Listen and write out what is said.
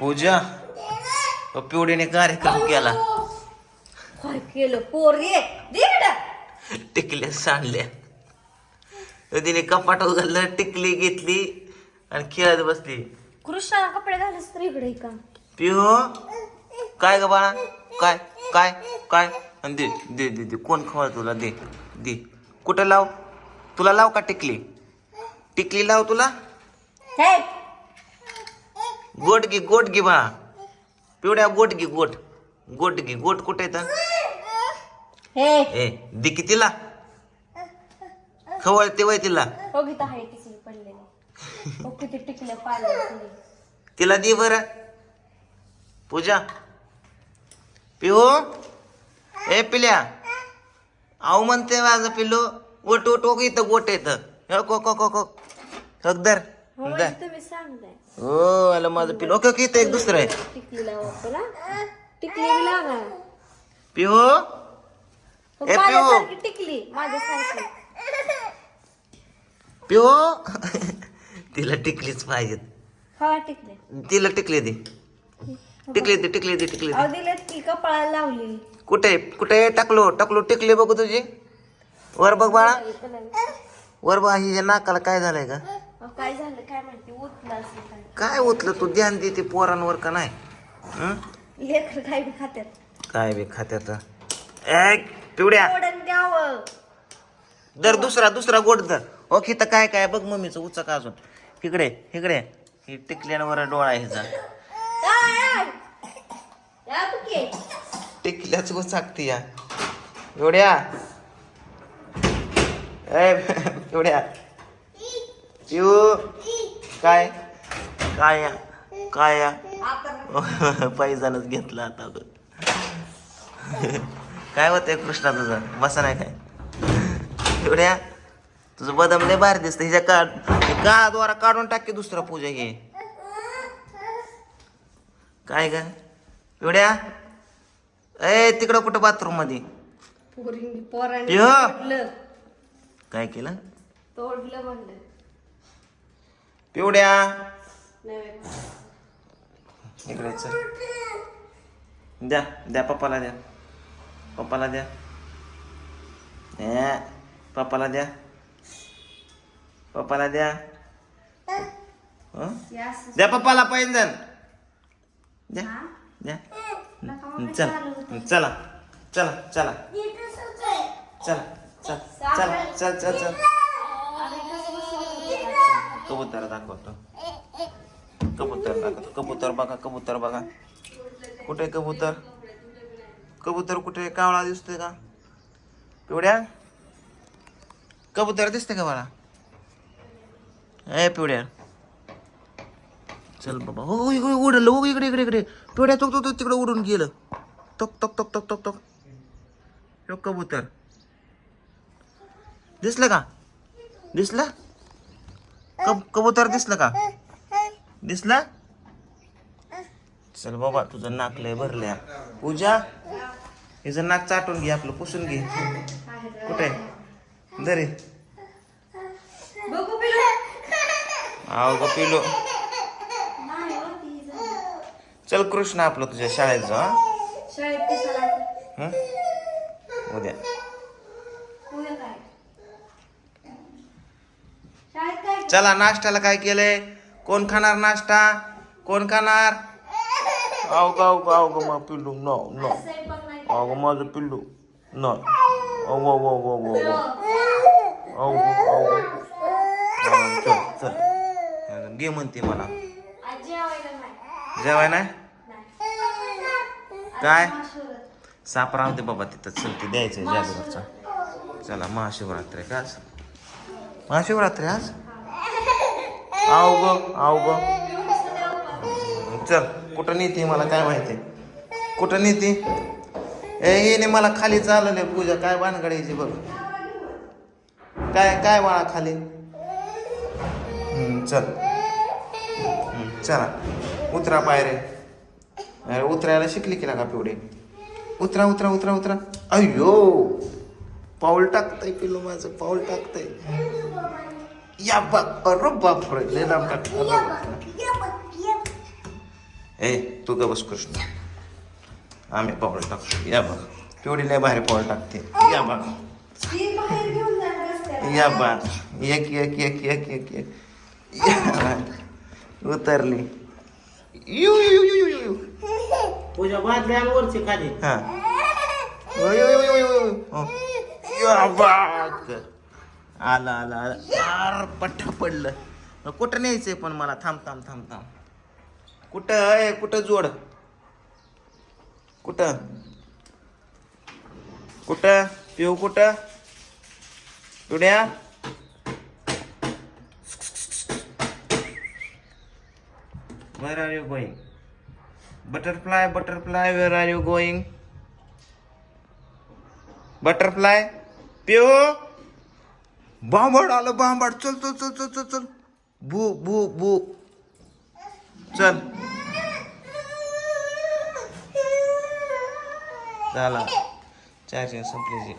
पूजा पिवडीने कार्यक्रम केला. काय केलं? पोरी. टिकल्या सांडल्या. तिने कपाट उघडलं टिकली घेतली आणि खेळत बसली. कृष्णाला कपडे घालस तर इकडे का? पिहो काय ग बाळा? काय काय काय? आणि दे दे दे दे. कोण खवळ तुला? दे दे. कुठं लाव? तुला लाव का टिकली? टिकली लाव तुला. गोट घे गोट घे बाळा पिवड्या गोट घे गोट. गोट घे गोट कुठे तर? हे. ए दे की तिला. खवळते वय तिला. बघित आहे किती पडलेली. हो टिकलं पाहिलं तिला दे बर. पूजा. पिहो. ए पिल्या. आऊ म्हणते माझं पिल्लू. ओट ओट ओक इथं गोट येतं को को को को. हकदर हो दर तुम्ही सांगताय हो आलं माझं पिल्लू ओके ओके इथं एक दुसरं आहे. टिकली लावा तुला. टिकली बी लावा पिहो हो, ए, पिऊ. माझ्यासारखी टिकली. माझ्यासारखी. पिहो तिला टिकलीच पाहिजेत. हवा टिकले. तिला टिकली दे. टिकली दे टिकली दे टिकली दे. अहो दिलेत की कपाळाला लावली. कुठे कुठे टाकलो टाकलो. टिकली बघू तुझी. वर बघ बाळा. वर बघ हिच्या नाकाला काय झालंय का? काय झालं? काय माहिती उठलं असेल काय काय तू ध्यान देते पोरांवर का नाही? हं? लेकर काय बी खात्यात. काय बी खात्यात? ए पिवड्या. द्यावं. दर दुसरा दुसरा गोड दर ओके तर काय काय? बघ मम्मीचं उचक अजून. इकडे इकडे. ही टिकल्यावर डोळा आहे हिचा आय, आय. या तू की. टिकल्याच उचाकती या. एवढ्या ए एवढ्या पिऊ काय? काय. काय. पैजानच घेतला आता. काय होतंय कृष्णा तुझं? बसा नाही काय? एवढ्या? तुझं बदम लय भारी दिसतं हिच्या काढ का द्वारा काढून टाक की दुसरा पूजा घे. काय ग? एवढ्या? ए तिकडं कुठं बाथरूममध्ये? पोरींनी काय केलं? तोडलं म्हणलं. पिवड्या. इकडे चल. द्या द्या पप्पाला द्या. पप्पाला द्या. ए पप्पाला द्या. पप्पाला द्या. द्या पप्पाला पैंजण. द्या? द्या. हं, चला चालू. चला चला चला. चला चल चल चल चल चल अरे कसं बसवलं? कबूतर दाखवतो. कबूतर दाखवतो कबूतर बघा कबूतर बघा. कुठे कबूतर? कबूतर कुठे? कावळा दिसतोय का? पिवड्या? कबूतर दिसते का मला? ए पिवड्या. चल बाबा. हो इकडे उडलं. हो इकडे इकडे इकडे. पिवड्या तो तो तिकडे उडून गेलं. तोक तोक तोक तोक तोक तोक ह्यो कबूतर. दिसलं का? दिसलं? कब कबूतर दिसलं का? दिसलं? चल बाबा तुझं नाक लय भरलंय. पूजा हिचं नाक चाटून घे आपलं पुसून घे. कुठे? दरे आव ग पिलो. चल कृष्ण आपलं तुझ्या शाळेत जा? उद्या. चला नाश्त्याला काय केलंय? कोण खाणार नाश्ता? कोण खाणार? अवघ अवघ ग मग पिल्लू न न. अवघ माझं पिल्लू न. अव अव अव अव अव अव चल चल. घे म्हणते मला. जेवाय ना काय? साप होते बाबा तिथं. चल ते द्यायचं जादूवरचा चला महाशिवरात्री का महाशिवरात्री आज? आव ग आव ग. चल कुठं नेते मला काय माहिती? कुठं नेते? ए येणे मला खाली चालले पूजा काय भानगडायची बघ. काय काय बाळा खाली? चल. चला. उतरा पायरे. अरे उतरायला शिकली की ना का पिवडे. उतरा उतरा उतरा उतरा. अय्यो! पाऊल टाकतय पिलू माझं पाऊल टाकतय. या बाप अरे बाप रे लय लांब रे. ए तू का बस कृष्ण आम्ही पाऊल टाकतो या बघ तेवढी लय भारी पाऊल टाकते या बघ या बघ एक एक एक एक एक एक या. उतरली यू यू यू यू यू पूजा बादली आण वरची खाली. हो. या बाग. आलं आलं आलं. यार पट्ट पडलं. कुठं न्यायचंय पण मला? थांब थांब थांब थांब. कुठं? आहे कुठं जोड? कुठं? कुठं? पिऊ कुठं? पिड्या where are you going butterfly butterfly where are you going butterfly पिऊ? बांबड आलं बांबड चल चल चल चल चल चल. बू बू बू चल. झाला चार्जिंग संपली जी.